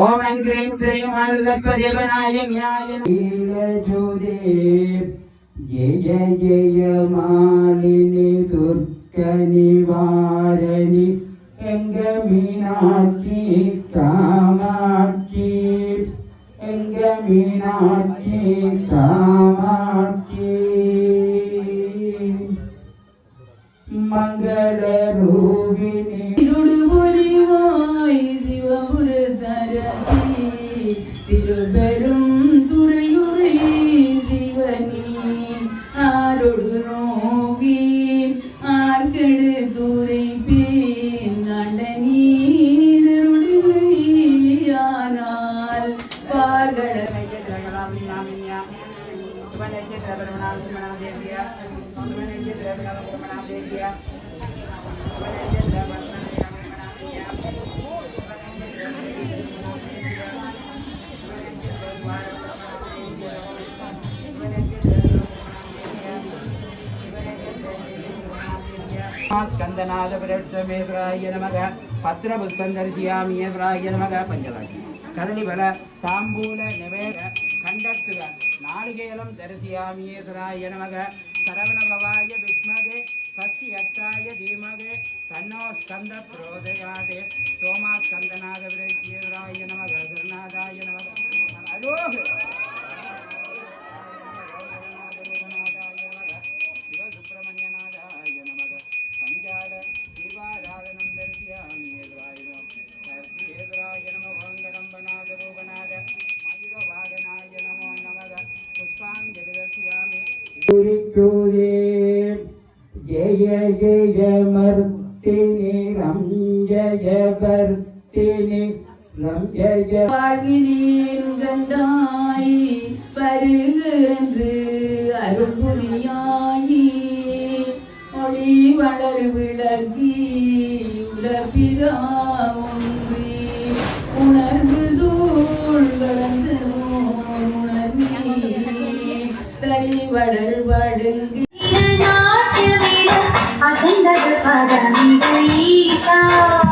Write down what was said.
ஓம் அங்கிரீம் திரையும் அருதப்பதிவனாய ஜோதே ஜெய ஜெய மாலினி துர்க்க நிவாரணி எங்க மீனாட்சி காமாட்சி ആരോട് നോവി ആർക്കെടുത്തുരൈ പേണ്ടനീരുടിയാനാൽ പാർകട ദ്രവണാ ദ്രവണാ ദ്രവണാ ദ്രവണാ பார்கட ஸ்கந்தநாதபிரட்சமேவராய நமக. பத்திரபுஷ்பம் தரிசியாமியேவராய நமக. பஞ்சவாக்கி கதலிபல தாம்பூல நிவேத கண்டத்துக. நாளிகேலம் தரிசியாமியேவராய நமக. சரவணபவாய வித்மகே. சசியத்தாய தீமகே. தன்னோ ஸ்கந்த புரோதயாதே சோமா ஸ்கந்தநாத ஜய ஜய மர்த்தினி ரம் ஜய வர்த்தினி ரம் ஜய வாழ்கிறேன் கண்டாய் வருகின்று அருள் புரியாயி வளர் விளக்கி உலபிரா ஒன்றி தனி வளர் வழுங்கி அசைந்தது பதமிகள் ஈசா சிவனின்